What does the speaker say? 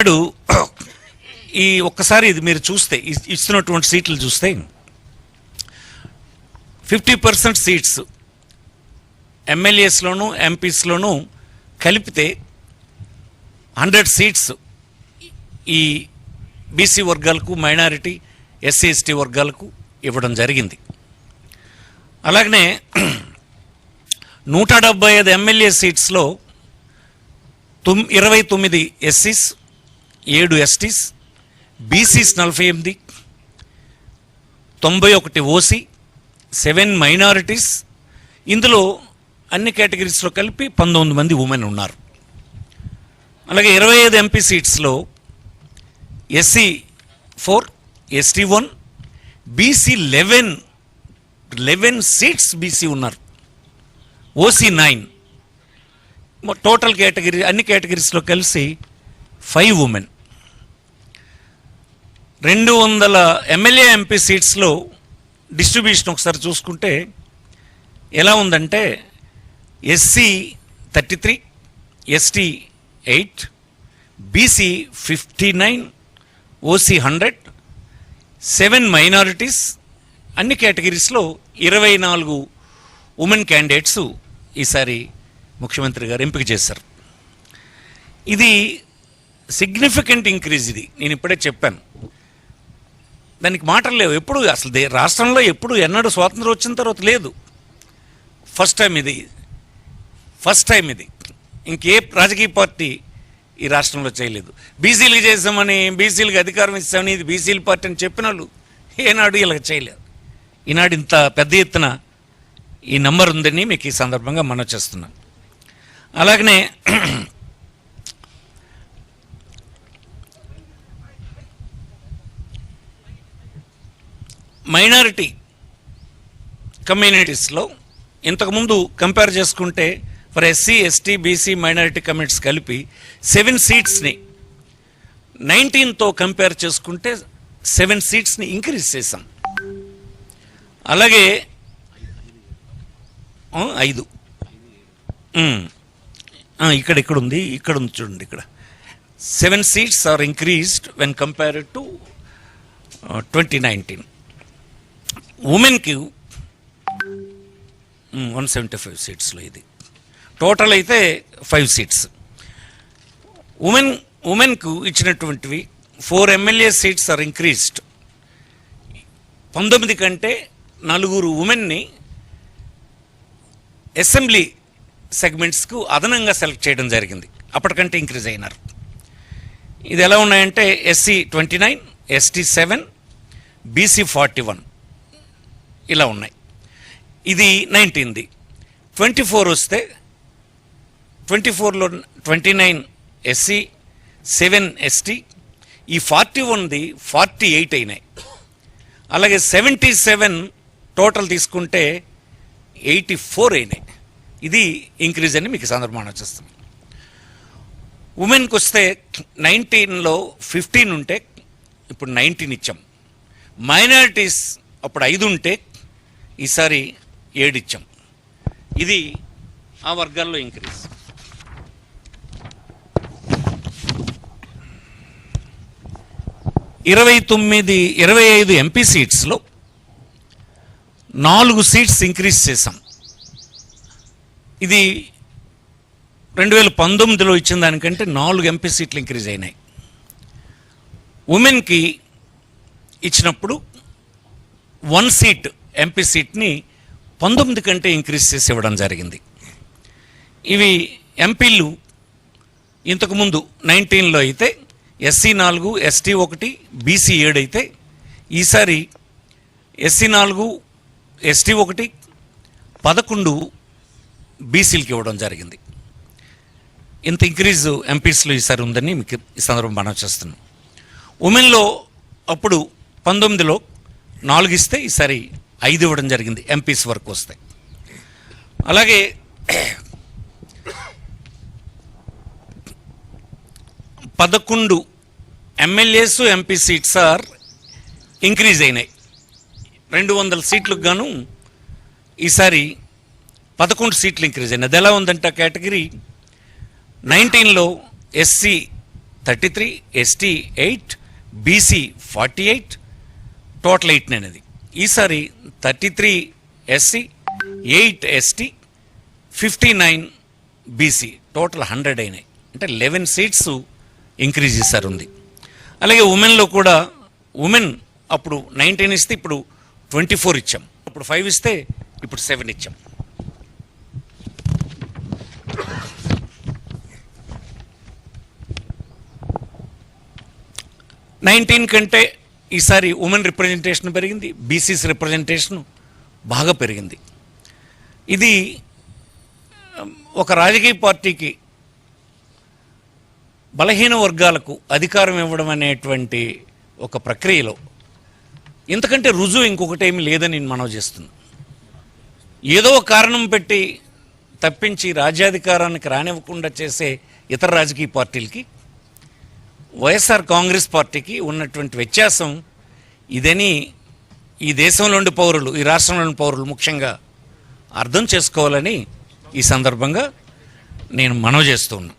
ఇప్పుడు ఈ ఒక్కసారి ఇది మీరు చూస్తే ఇస్తున్నటువంటి సీట్లు చూస్తే ఫిఫ్టీ పర్సెంట్ సీట్స్ ఎమ్మెల్యేస్లోను ఎంపీస్లోను కలిపితే హండ్రెడ్ సీట్స్ ఈ బీసీ వర్గాలకు మైనారిటీ ఎస్సీ ఎస్టీ వర్గాలకు ఇవ్వడం జరిగింది. అలాగనే నూట డెబ్బై ఐదు ఎమ్మెల్యే సీట్స్లో తొమ్ ఇరవై తొమ్మిది ఎస్సీస్ ఏడు ఎస్టీస్ బీసీస్ నలభై ఎనిమిది తొంభై ఒకటి ఓసీ సెవెన్ మైనారిటీస్. ఇందులో అన్ని కేటగిరీస్లో కలిపి పంతొమ్మిది మంది ఉమెన్ ఉన్నారు. అలాగే ఇరవై ఐదు MP సీట్స్లో SC four ST one BC eleven eleven seats BC ఉన్నారు. OC nine. టోటల్ కేటగిరీ అన్ని కేటగిరీస్లో కలిసి ఫైవ్ ఉమెన్. రెండు వందల ఎమ్మెల్యే ఎంపీ సీట్స్లో డిస్ట్రిబ్యూషన్ ఒకసారి చూసుకుంటే ఎలా ఉందంటే SC thirty three ST eight BC fifty nine OC hundred seven minorities అన్ని కేటగిరీస్లో ఇరవై నాలుగు ఉమెన్ క్యాండిడేట్స్ ఈసారి ముఖ్యమంత్రి గారు ఎంపిక చేశారు. ఇది సిగ్నిఫికెంట్ ఇంక్రీజ్ ఇది. నేను ఇప్పుడే చెప్పాను. దానికి మాటలు లేవు. ఎప్పుడు అసలు దే- రాష్ట్రంలో ఎప్పుడు ఎన్నడూ స్వాతంత్రం వచ్చిన తర్వాత లేదు. ఫస్ట్ టైం ఇది. ఫస్ట్ టైం ఇది. ఇంకే రాజకీయ పార్టీ ఈ రాష్ట్రంలో చేయలేదు. బీసీలకు చేసామని బీసీలకు అధికారం ఇస్తామని ఇది బీసీల పార్టీ అని చెప్పిన వాళ్ళు ఏనాడు ఇలా చేయలేదు. ఈనాడు ఇంత పెద్ద ఎత్తున ఈ నంబర్ ఉందని మీకు ఈ సందర్భంగా మనం చేస్తున్నాం అలాగనే మైనారిటీ కమ్యూనిటీస్లో ఇంతకుముందు కంపేర్ చేసుకుంటే for SC ST BC minority communities కలిపి సెవెన్ సీట్స్ని నైన్టీన్తో కంపేర్ చేసుకుంటే సెవెన్ సీట్స్ని ఇంక్రీజ్ చేశాం. అలాగే ఐదు. ఇక్కడ ఇక్కడ ఉంది ఇక్కడ ఉంది చూడండి ఇక్కడ. Seven seats are increased when compared to twenty nineteen. ఉమెన్కి వన్ సెవెంటీ ఫైవ్ సీట్స్లో ఇది. టోటల్ అయితే ఫైవ్ సీట్స్. ఉమెన్ ఉమెన్కు ఇచ్చినటువంటివి four MLA seats are increased పంతొమ్మిది కంటే నలుగురు ఉమెన్ని అసెంబ్లీ సెగ్మెంట్స్కు అదనంగా సెలెక్ట్ చేయడం జరిగింది. అప్పటికంటే ఇంక్రీజ్ అయినారు. ఇది ఎలా ఉన్నాయంటే SC twenty nine ST seven BC forty one ఇలా ఉన్నాయి. ఇది నైన్టీన్ది. ట్వంటీ ఫోర్ వస్తే ట్వంటీ ఫోర్లో twenty nine SC seven ST ఈ ఫార్టీ వన్ది ఫార్టీ ఎయిట్ అయినాయి. అలాగే సెవెంటీ సెవెన్ టోటల్ తీసుకుంటే ఎయిటీ ఫోర్ అయినాయి. ఇది ఇంక్రీజ్ అని మీకు సందర్భం వచ్చేస్తుంది. ఉమెన్కి వస్తే నైన్టీన్లో ఫిఫ్టీన్ ఉంటే ఇప్పుడు నైన్టీన్ ఇచ్చాం. మైనారిటీస్ అప్పుడు ఐదు ఉంటే ఈసారి ఏడిచ్చాం. ఇది ఆ వర్గాల్లో ఇంక్రీజ్ ఇరవై తొమ్మిది ఇరవై ఐదు ఎంపీ సీట్స్లో నాలుగు సీట్స్ ఇంక్రీజ్ చేశాం. ఇది రెండు వేల పంతొమ్మిదిలో ఇచ్చిన దానికంటే నాలుగు ఎంపీ సీట్లు ఇంక్రీజ్ అయినాయి. ఉమెన్కి ఇచ్చినప్పుడు వన్ సీట్ ఎంపీ సీట్ని పంతొమ్మిది కంటే ఇంక్రీజ్ చేసి ఇవ్వడం జరిగింది. ఇవి ఎంపీలు ఇంతకుముందు నైన్టీన్లో అయితే ఎస్సీ నాలుగు ఎస్టీ ఒకటి బీసీ ఏడు అయితే ఈసారి ఎస్సీ నాలుగు ఎస్టీ ఒకటి పదకొండు బీసీలకి ఇవ్వడం జరిగింది. ఇంత ఇంక్రీజ్ ఎంపీస్లో ఈసారి ఉందని మీకు ఈ సందర్భం మనం చేస్తున్నాం. ఉమెన్లో అప్పుడు పంతొమ్మిదిలో నాలుగు ఇస్తే ఈసారి ఐదు ఇవ్వడం జరిగింది. ఎంపీస్ వరకు వస్తాయి అలాగే పదకొండు MLAs MP seats are increase అయినాయి. రెండు వందల సీట్లకు గాను ఈసారి పదకొండు సీట్లు ఇంక్రీజ్ అయినాయి. అది ఎలా ఉందంటే ఆ కేటగిరీ? నైన్టీన్లో SC thirty three ST eight BC forty eight total eight అనేది ఈసారి thirty three SC eight ST fifty nine BC. Total hundred అయినాయి. అంటే లెవెన్ సీట్స్ ఇంక్రీజ్ చేశారు ఉంది అలాగే ఉమెన్లో కూడా ఉమెన్ అప్పుడు నైన్టీన్ ఇస్తే ఇప్పుడు ట్వంటీ ఫోర్ ఇచ్చాం. అప్పుడు ఫైవ్ ఇస్తే ఇప్పుడు సెవెన్ ఇచ్చాం. నైన్టీన్ కంటే ఈసారి ఉమెన్ రిప్రజెంటేషన్ పెరిగింది బీసీస్ రిప్రజెంటేషన్ బాగా పెరిగింది. ఇది ఒక రాజకీయ పార్టీకి బలహీన వర్గాలకు అధికారం ఇవ్వడం అనేటువంటి ఒక ప్రక్రియలో ఇంతకంటే రుజువు ఇంకొకటి ఏమి లేదని నేను మనవి చేస్తున్నాను ఏదో కారణం పెట్టి తప్పించి రాజ్యాధికారానికి రానివ్వకుండా చేసే ఇతర రాజకీయ పార్టీలకి వైఎస్ఆర్ కాంగ్రెస్ పార్టీకి ఉన్నటువంటి వ్యత్యాసం ఇదని ఈ దేశంలోని పౌరులు ఈ రాష్ట్రంలోని పౌరులు ముఖ్యంగా అర్థం చేసుకోవాలని ఈ సందర్భంగా నేను మనవి చేస్తున్నాను